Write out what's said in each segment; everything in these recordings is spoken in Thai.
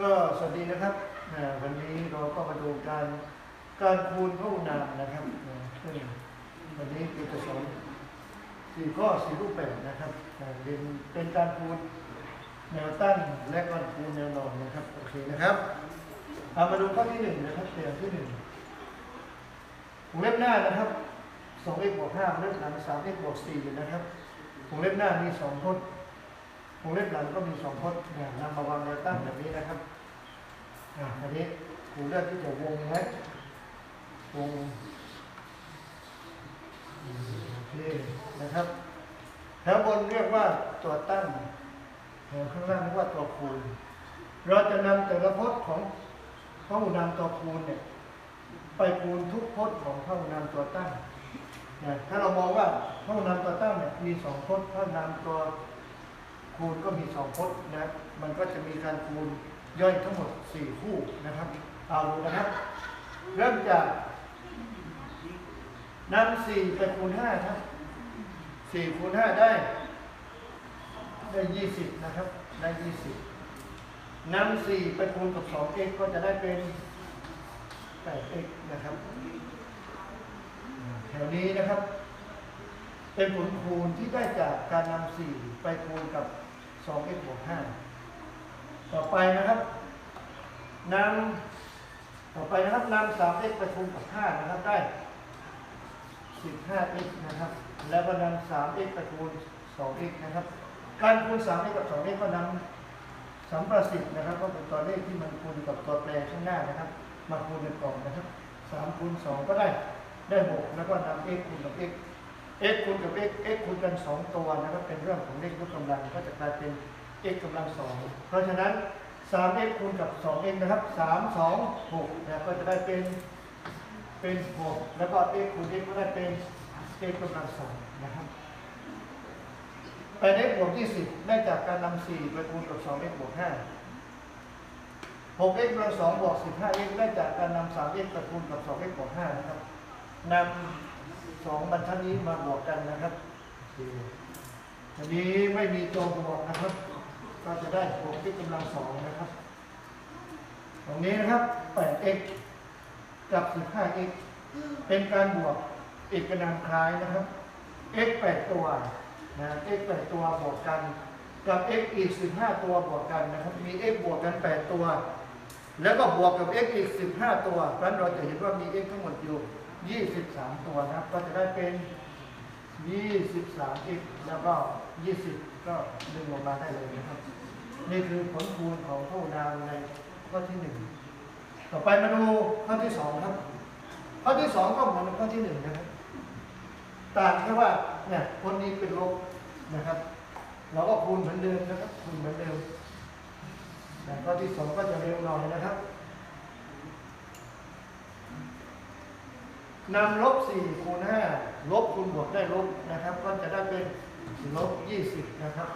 ก็สวัสดีนะครับวันนี้เราก็มาดูการการคูณพหุนามนะครับซึ่งวันนี้เราจะสอนสี่ข้อสี่รูปแบบนะครับเรียนเป็นการคูณแนวตั้งและการคูณแนวนอนนะครับโอเคนะครับเอามาดูข้อที่หนึ่งนะครับแบบที่หนึ่งวงเล็บหน้านะครับสอง x บวกห้าวงเล็บหลังสาม x บวกสี่นะครับวงเล็บหน้ามีสองพจน์ วงเล็บหลังก็มีสองพจน์เนี่ยนำมาวางแนวตั้งแบบนี้นะครับอ่าอันนี้ครูเลือกที่จะวงนะวงโอเคนะครับแถวบนเรียกว่าตัวตั้งแถวข้างล่างเรียกว่าตัวคูณ เราจะนำแต่ละพจน์ของพหุนามตัวคูณเนี่ยไปคูณทุกพจน์ของพหุนามตัวตั้งถ้าเรามองว่าพหุนามตัวตั้งเนี่ยมีสองพจน์พหุนามตัว คูณก็มีสองพจน์นะครับมันก็จะมีการคูณย่อยทั้งหมดสี่คู่นะครับ เอาดูนะครับ เริ่มจากนำสี่ไปคูณห้าครับสี่คูณห้าได้ ได้ยี่สิบนะครับ ได้ยี่สิบนำสี่ไปคูณกับสอง x ก็จะได้เป็นแปด x นะครับแถวนี้นะครับ เป็นผลคูณที่ได้จากการนำ4ไปคูณกับ 2x บวก5ต่อไปนะครับนำต่อไปนะครับนำ 3x ไปคูณกับ 5 นะครับได้ 15x นะครับ แล้วก็นำ 3x ไปคูณ 2x นะครับ การคูณ 3x กับ 2x ก็นำสัมประสิทธิ์นะครับ ก็เป็นตัวเลขที่มันคูณกับตัวแปรข้างหน้านะครับ มาคูณกันก่อนนะครับ3คูณ2ก็ได้ได้ 6 แล้วก็นำ x คูณกับ x x คูณกับ x x คูณกัน 2 ตัวนะครับเป็นเรื่องของเลขยกกำลังก็จะกลายเป็น x กำลัง 2 เพราะฉะนั้น 3x คูณกับ 2x นะครับ 3 2 6นะก็จะได้เป็นเป็น 6 แล้วก็ x คูณ x ก็ได้เป็น x กำลัง 2 นะครับไป x บวก 20 ได้จากการนำ4ไปคูณกับ 2x บวก 5 6x กำลัง 2 บวก 15x ได้จากการนำ 3x ไปคูณกับ 2x บวก 5 นะครับนำ สองบรรทัดนี้มาบวกกันนะครับอันนี้ไม่มีตัวบวกนะครับ ก็จะได้บวกที่กำลังสองนะครับ ตรงนี้นะครับ 8x กับ 15x เป็นการบวกเอกนามคล้ายนะครับ x 8 ตัวนะ x 8 ตัวบวกกัน กับ x อีก 15 ตัวบวกกันนะครับ มี x บวกกัน 8 ตัว แล้วก็บวกกับ x อีก 15 ตัวเพราะฉะนั้นเราจะเห็นว่ามี x ทั้งหมดอยู่ 23ตัวนะครับก็จะได้เป็น23 x แล้วก็20ก็ดึงออกมาได้เลยนะครับ นี่คือผลคูณของพหุนามในข้อที่1ต่อไปมาดูข้อที่2ครับ ข้อที่2ก็เหมือนกับข้อที่1นะครับต่างแค่ว่าเนี่ยคนนี้เป็นลบนะครับ เราก็คูณเหมือนเดิมนะครับคูณเหมือนเดิมแต่ข้อที่2ก็จะเร็วหน่อยนะครับ นำลบ4คูณ5ลบคูณบวกได้ลบนะครับ ก็จะได้เป็นลบ20นะครับ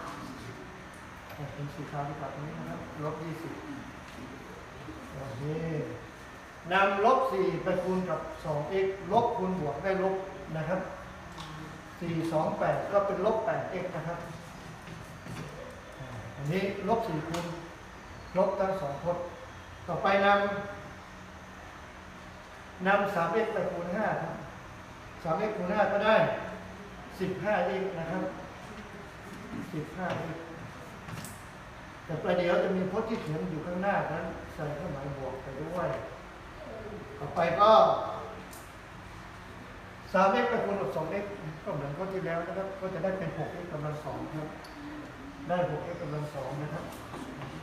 เป็นสีขาวดีกว่าตรงนี้นะครับลบ20โอเคนำลบ4ไปคูณกับ 2x ลบคูณบวกได้ลบนะครับ4 2 8 ก็เป็นลบ 8x นะครับอันนี้ลบ4คูณลบทั้งสองพจน์ต่อไปนำ นำสามเอ็กไปคูณห้าครับสามเอ็กคูณห้าก็ได้สิบห้าเอ็กนะครับสิบห้าเอ็กแต่ประเดี๋ยวจะมีพจน์ที่เขียนอยู่ข้างหน้านั้นใส่เครื่องหมายบวกไปด้วยต่อไปก็สามเอ็กไปคูณกับสองเอ็กก็เหมือนข้อที่แล้วนะครับ ก็จะได้เป็นหกเอ็กกำลังสองครับ ได้หกเอ็กกำลังสองนะครับ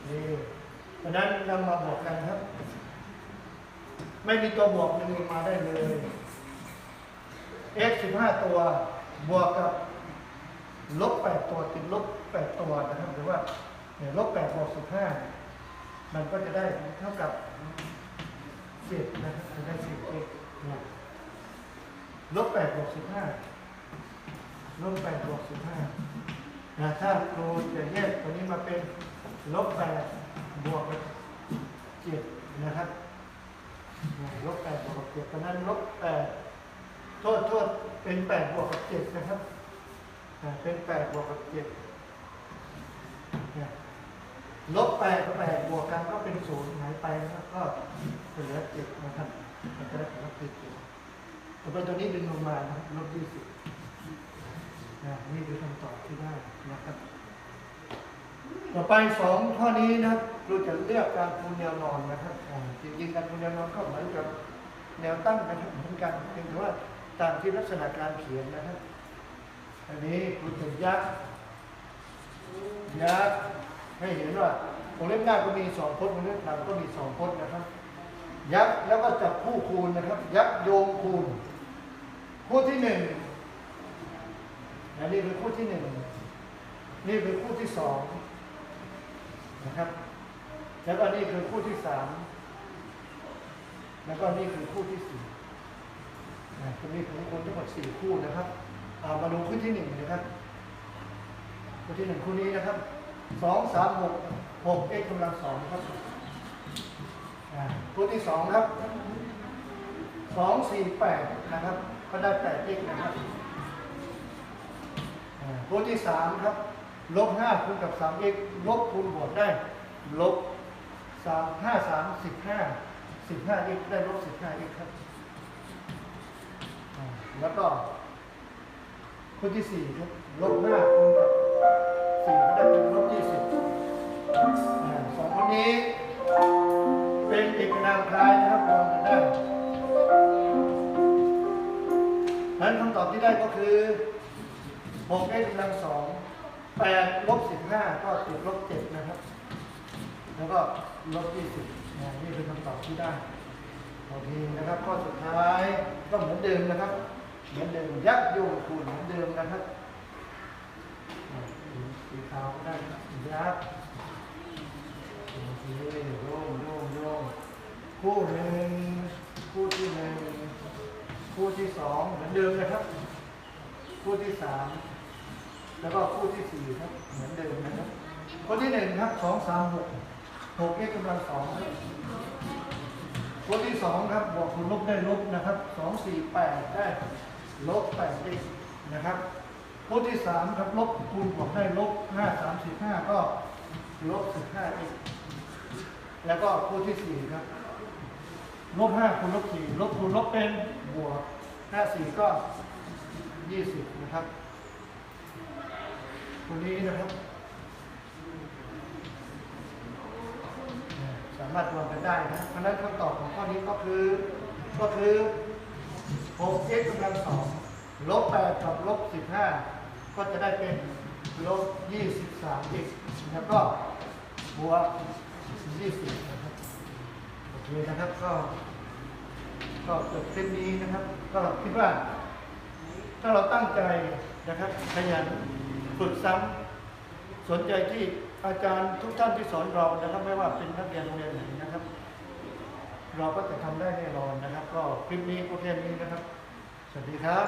นี่เพราะนั้นนำมาบวกกันครับ ไม่มีตัวบวกดึงลงมาได้เลย x 15 ตัว บวกกับลบ8ตัวติดลบ8ตัวนะครับหรือว่าเนี่ยลบ8บวก15 มันก็จะได้เท่ากับ10นะครับจะได้ 10x นะลบ8บวก15 ลบ8บวก15นะถ้าครูจะแยกตัวนี้มาเป็นลบ8บวก7นะครับ ลบแปดบวกกับเจ็ดเพราะนั้นลบแปดโทษโทษเป็นแปดบวกกับเจ็ดนะครับเป็นแปดบวกกับเจ็ดลบแปดกับแปดบวกกันก็เป็นศูนย์หายไปนะครับก็เหลือเจ็ดนะครับมันจะได้ผลลัพธ์เจ็ดต่อไปตัวนี้ดึงลงมานะลบยี่สิบนะนี่คือคำตอบที่ได้นะครับ ต่อไปสองข้อนี้นะครับเราจะเลือกการคูณแนวนอนนะครับจริงๆการคูณแนวนอนก็เหมือนกับแนวตั้งนะครับเหมือนกันเพียงแต่ว่าต่างที่ลักษณะการเขียนนะครับอันนี้คุณจะยักษ์ยักษ์ให้เห็นว่าวงเล็บหน้าก็มีสองพจน์วงเล็บหลังก็มีสองพจน์นะครับ ยักษ์แล้วก็จับคู่คูณนะครับ ยักษ์โยงคูณคู่ที่หนึ่งอันนี้คือคู่ที่หนึ่งนี่คือคู่ที่สอง นะครับ แล้วก็นี่คือคู่ที่สามแล้วก็นี่คือคู่ที่สี่นะตรงนี้ผมคนทั้งหมดสี่คู่นะครับเอามาดูคู่ที่หนึ่งนะครับคู่ที่หนึ่งคู่นี้นะครับสองสามหกหกเอ็กกำลังสองครับคู่ที่สองครับสองสี่แปดนะครับ ก็ได้แปดเอ็กนะครับคู่ที่สามครับ ลบห้าคูณกับสามเอ็กลบคูณบวกได้ ลบสามห้าสามสิบห้าสิบห้าเอ็กได้ลบสิบห้าเอ็กครับ แล้วก็คู่ที่สี่ครับลบห้าคูณกับสี่ก็ได้เป็นลบยี่สิบสองคนนี้เป็นเอกนามคล้ายนะครับรวมกันได้นั้นคำตอบที่ได้ก็คือ6 x กำลังสอง 8ลบ15ก็ติดลบ7นะครับ แล้วก็ลบ20นะนี่คือคำตอบที่ได้โอเคนะครับข้อสุดท้ายก็เหมือนเดิมนะครับ เหมือนเดิมยักโยงคูณเหมือนเดิมนะครับอ่าสีขาวก็ได้ยักโอเคโยงโยงโยงคู่หนึ่งคู่ที่หนึ่งคู่ที่สองเหมือนเดิมนะครับ คู่ที่สาม แล้วก็คู่ที่สี่ครับเหมือนเดิมนะครับคู่ที่หนึ่งครับสองสามหกหกเอ็กกำลังสองครับคู่ที่สองครับบวกคูณลบได้ลบนะครับสองสี่แปดได้ลบแปดเอ็กนะครับคู่ที่สามครับลบคูณบวกได้ลบห้าสามสิบห้าก็ลบสิบห้าเอ็กแล้วก็คู่ที่สี่ครับลบห้าคูณลบสี่ลบคูณลบเป็นบวกห้าสี่ก็ยี่สิบนะครับ ตัวนี้นะครับ สามารถรวมกันได้นะเพราะฉะนั้นคำตอบของข้อนี้ก็คือ ก็คือ 6 x กำลังสองลบ8กับลบ15 ก็จะได้เป็นลบ 23 x แล้วก็บวก20นะครับโอเคนะครับก็ก็จบคลิปนี้นะครับ ก็คิดว่า ถ้าเราตั้งใจนะครับขยัน ฝึกซ้ำสนใจที่อาจารย์ทุกท่านที่สอนเรานะครับ ไม่ว่าเป็นนักเรียนโรงเรียนไหนนะครับ เราก็จะทำได้แน่นอนนะครับ ก็คลิปนี้ก็แค่นี้นะครับ สวัสดีครับ